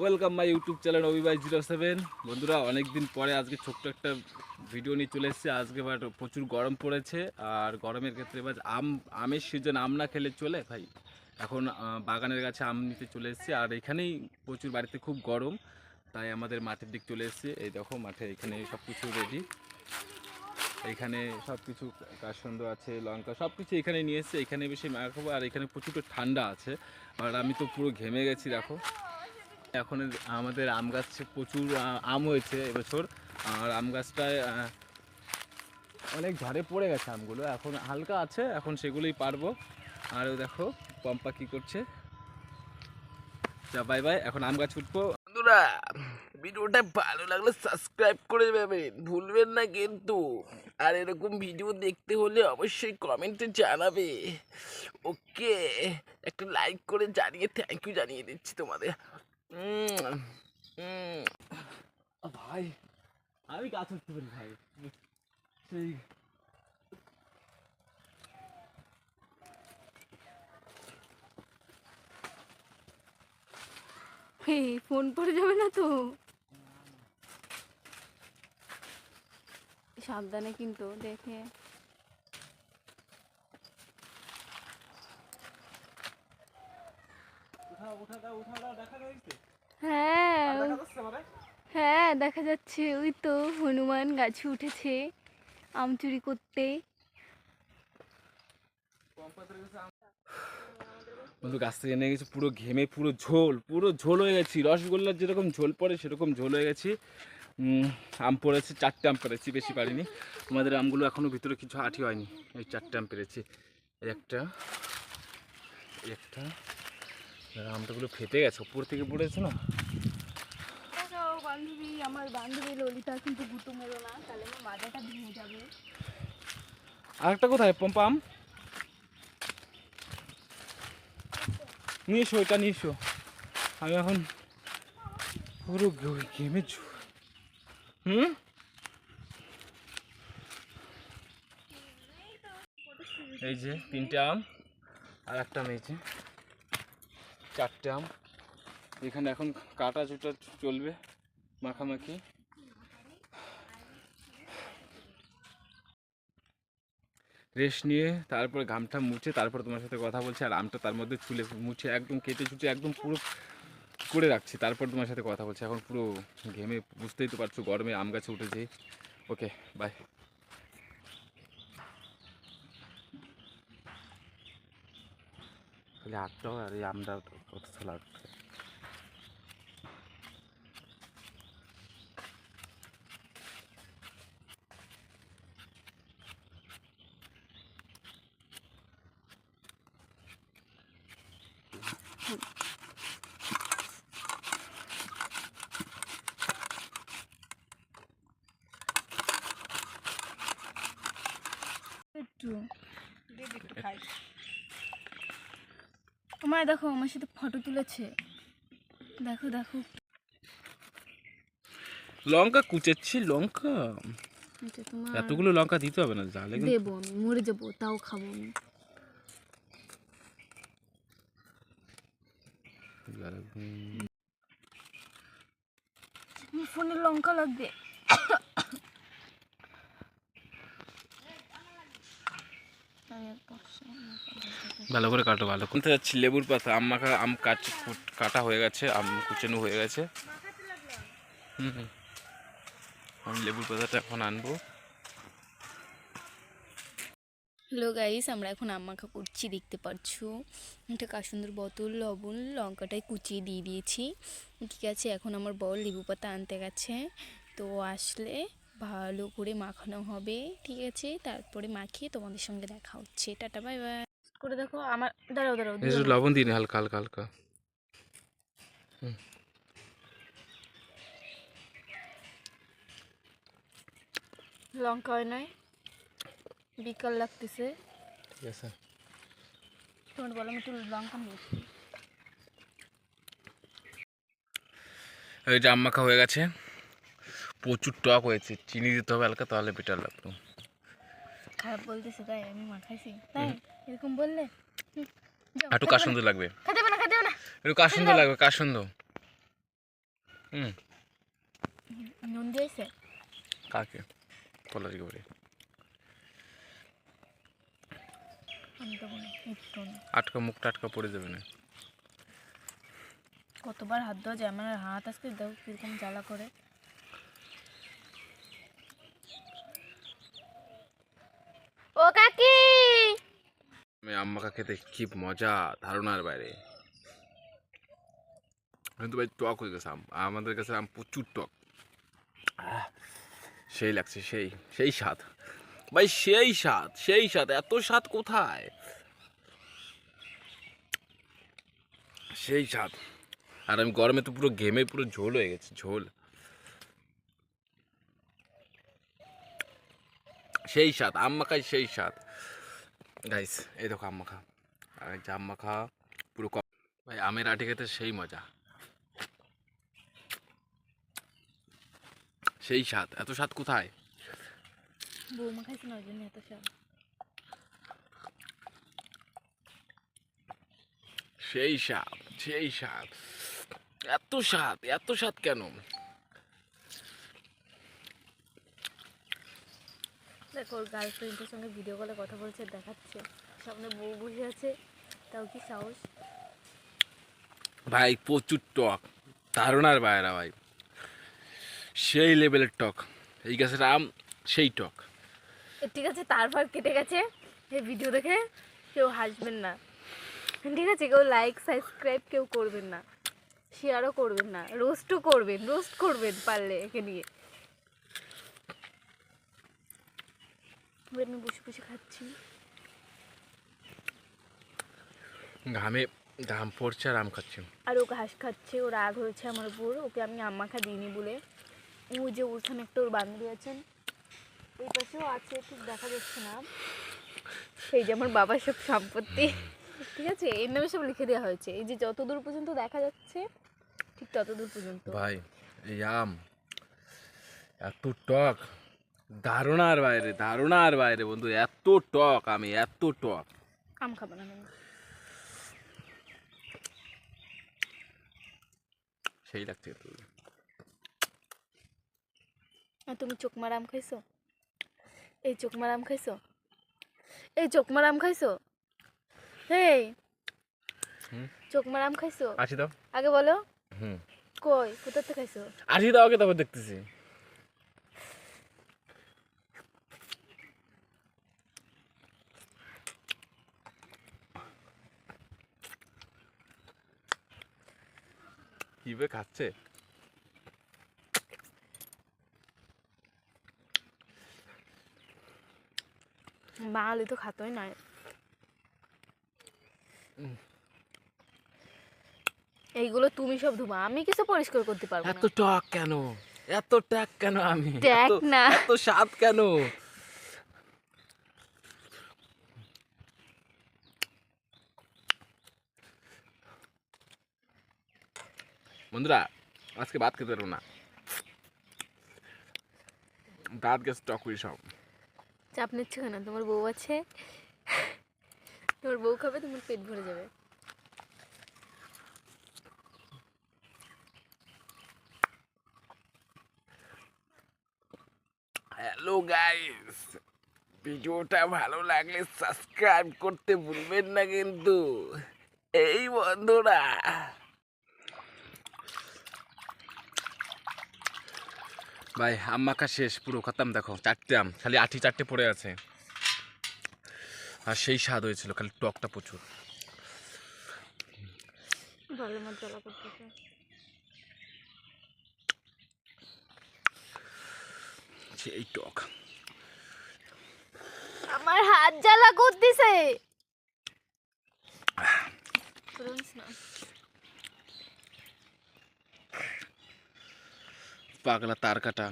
Welcome my YouTube channel অভিবাই zero seven বন্ধুরা অনেক দিন পরে আজকে ছোট্ট একটা ভিডিও নিয়ে চলে এসেছি। আজকে বাট প্রচুর গরম পড়েছে, আর গরমের ক্ষেত্রে এবার আম, আমের সিজন আম না খেলে চলে ভাই? এখন বাগানের কাছে আম নিতে চলে এসেছি, আর এখানেই প্রচুর বাড়িতে খুব গরম, তাই আমাদের মাঠের দিক চলে এসেছি। এই দেখো, মাঠে এখানে সব কিছু রেডি এখানে সব কিছু কাসন্দ আছে, লঙ্কা সব কিছু এখানে নিয়ে এসেছে। এখানে বেশি মাখাবো, আর এখানে প্রচুর ঠান্ডা আছে। আর আমি তো পুরো ঘেমে গেছি, দেখো। এখন আমাদের আম গাছে প্রচুর আম হয়েছে এবছর। আর আম গাছটায় অনেক ঝড়ে পড়ে গেছে আমগুলো। এখন হালকা আছে, এখন সেগুলোই পারব। আর দেখো, পম্পা কি করছে। যা বাই বাই এখন আম গাছ উঠবো। বন্ধুরা, ভিডিওটা ভালো লাগলে সাবস্ক্রাইব করে দেবেন ভুলবেন না কিন্তু। আর এরকম ভিডিও দেখতে হলে অবশ্যই কমেন্টে জানাবে। ওকে একটা লাইক করে জানিয়ে থ্যাংক ইউ জানিয়ে দিচ্ছি তোমাদের। ভাই আমি গাছ উঠতে ভাই। সেই ফোন পড়ে যাবে না তো। সাবধানে কিন্তু দেখে। হ্যাঁ হ্যাঁ দেখা যাচ্ছে। ওই তো হনুমান গাছে উঠেছে আম চুরি করতে। বন্ধু গাছ থেকে এনে গেছি পুরো ঘেমে পুরো ঝোল পুরো ঝোল হয়ে গেছি। রসগোল্লার যেরকম ঝোল পড়ে সেরকম ঝোল হয়ে গেছি। আম পড়েছে চারটে আম পেরেছি বেশি পারিনি। আমাদের আমগুলো এখনও ভিতরে কিছু আঠি হয়নি। এই চারটে আম পেরেছি। এই একটা এই একটা আমটাগুলো ফেটে গেছে উপর থেকে পড়েছে না? বান্ধবী আমার বান্ধবী ললিতা কিন্তু গুঁতো মেরো না তাহলে আমার মাজাটা ভেঙে যাবে। আর একটা কোথায় পম্পা আম? নিয়ে এসো এটা নিয়ে এসো। আমি এখন পুরো ঘেমে হুম? এই যে তিনটে আম আর একটা যে চারটে আম। এখানে এখন কাটা চুটা চলবে মাখামাখি। রেস্ট নিয়ে তারপরে ঘামটা মুছে তারপর তোমার সাথে কথা বলছি আর আমটা তার মধ্যে চুলে মুছে একদম কেটে চুটে একদম পুরো করে রাখছি। তারপর তোমার সাথে কথা বলছি। এখন পুরো ঘেমে বুঝতেই তো পারছ গরমে আম গাছে উঠেছি। ওকে বাই খালি হাতটাও আর এই আমটা কত লাগছে। একটু। তোমার দেখো আমার সাথে ফটো তুলেছে। দেখো দেখো। লঙ্কা কুচেচ্ছি লঙ্কা। এতগুলো লঙ্কা দিতে হবে না জালে দেবো আমি মরে যাব তাও খাব আমি। ফোনে লঙ্কা লাগবে আমি আর পারছি না। ভালো করে কাটো ভালো করে। যাচ্ছি লেবুর পাতা আম মাখা আম কাট কুট- কাটা হয়ে গেছে আম কুচানো হয়ে গেছে। হুম হুম। আমি লেবুর পাতাটা এখন আনব। হ্যালো গাইস আমরা এখন আম মাখা করছি দেখতে পাচ্ছো। একটা কাসুন্দর বোতল লবণ লঙ্কাটাই কুচিয়ে দিয়ে দিয়েছি। ঠিক আছে এখন আমার বর লেবু পাতা আনতে গেছে। তো আসলে ভালো করে মাখানো হবে ঠিক আছে? তারপরে মাখিয়ে তোমাদের সঙ্গে দেখা হচ্ছে। Tata bye bye. করে দেখো আমার দাঁড়াও দাঁড়াও যে লবণ দিন হালকা হালকা হালকা। লঙ্কা হয় নাই বিকাল লাগতেছে। ঠিক আছে। তোমার বলো আমি একটু লঙ্কা নিয়ে এই যে আম মাখা হয়ে গেছে। প্রচুর টক হয়েছে চিনি দিতে হবে হালকা তাহলে বেটার লাগতো। খারাপ বলতেছে তাই আমি মাখাইছি তাই এরকম বললে একটু খেতে কাসুন্দ লাগবে। খেতে না খেতে না। একটু কাসুন্দ লাগবে কাসুন্দ হুম। নুন দিয়েছে? কাকে? পলাশি করে আটকা মুখ টাটকা পড়ে যাবে না। কতবার হাত দেওয়া যায়? আমার হাত আসতে দাও কীরকম জ্বালা করে। কাকি। আমি আম্মাকা খেতে কি মজা, ধারণার বাইরে। কিন্তু ভাই টক হয়ে গেছে আম, আমাদের কাছে আম প্রচুর টক। সেই লাগছে, সেই সেই স্বাদ। ভাই সেই স্বাদ সেই স্বাদ, এত স্বাদ কোথায়? সেই স্বাদ। আর আমি গরমে তো পুরো ঘেমে পুরো ঝোল হয়ে গেছে, ঝোল। সেই স্বাদ আম মাখায় সেই স্বাদ। গাইস এই দেখো আম মাখা আর যে আম মাখা পুরো কম ভাই আমের আটি খেতে সেই মজা। সেই স্বাদ এত স্বাদ কোথায়? বৌমা খাইছে না জন্য এত সব সেই স্বাদ সেই স্বাদ। এত স্বাদ এত স্বাদ কেন? দেখো ওর গার্লফ্রেন্ডের সঙ্গে ভিডিও কলে কথা বলছে দেখাচ্ছে। সামনে বউ বসে আছে তাও কি সাহস? ভাই প্রচুর টক। ধারণার বাইরা ভাই। সেই লেভেলের টক। এই গাছের আম সেই টক। ঠিক আছে তারপর কেটে গেছে। এই ভিডিও দেখে কেউ হাসবেন না। ঠিক আছে কেউ লাইক সাবস্ক্রাইব কেউ করবেন না। শেয়ারও করবেন না। রোস্টও করবেন রোস্ট করবেন পারলে একে নিয়ে। আমি বসে বসে খাচ্ছি। ঘামে ঘাম পড়ছে আর আম খাচ্ছি। আর ও ঘাস খাচ্ছে ও রাগ হয়েছে আমার উপর ওকে আমি আম্মাখা দিইনি বলে। ও যে ওখানে একটা ওর বান্ধবী আছেন এই পাশেও আছে ঠিক দেখা যাচ্ছে না। সেই যে আমার বাবার সব সম্পত্তি ঠিক আছে? এর নামে সব লিখে দেওয়া হয়েছে। এই যে যত দূর পর্যন্ত দেখা যাচ্ছে ঠিক তত দূর পর্যন্ত। ভাই এই আম এত টক। ধারণার বাইরে ধারণার বাইরে বন্ধু এত টক আমি এত টক। আম খাব না সেই লাগছে তুমি চোখমার আম খাইছো? এই চোখমার আম খাইছো? এই চোখমার আম খাইছো? হেই? চোখমার আম খাইছো? আসি দাও। আগে বলো। হুম। কই কোথাতে খাইছো? আসি দাও আগে তারপর দেখতেছি। কীভাবে খাচ্ছে বাঙালি তো খাতোই নয় এইগুলো তুমি সব ধুবা। আমি কিছু পরিষ্কার করতে পারব না। এত টক কেন? এত টক কেন আমি? এত- না। এত স্বাদ কেন? বন্ধুরা আজকে ভাত খেতে পারব না। দাঁত গেছে টক করি সব। চাপ নিচ্ছে কেন? তোমার বউ আছে। তোমার বউ খাবে তোমার পেট ভরে যাবে। হ্যালো গাইস ভিডিওটা ভালো লাগলে সাবস্ক্রাইব করতে ভুলবেন না কিন্তু। এই বন্ধুরা ভাই আম মাখা শেষ পুরো খতাম দেখো চারটে আম খালি আঠি চারটে পড়ে আছে। আর সেই স্বাদ হয়েছিল খালি টকটা প্রচুর। সেই টক। আমার হাত জ্বালা করতেছে রোজ না পাগলা তার কাটা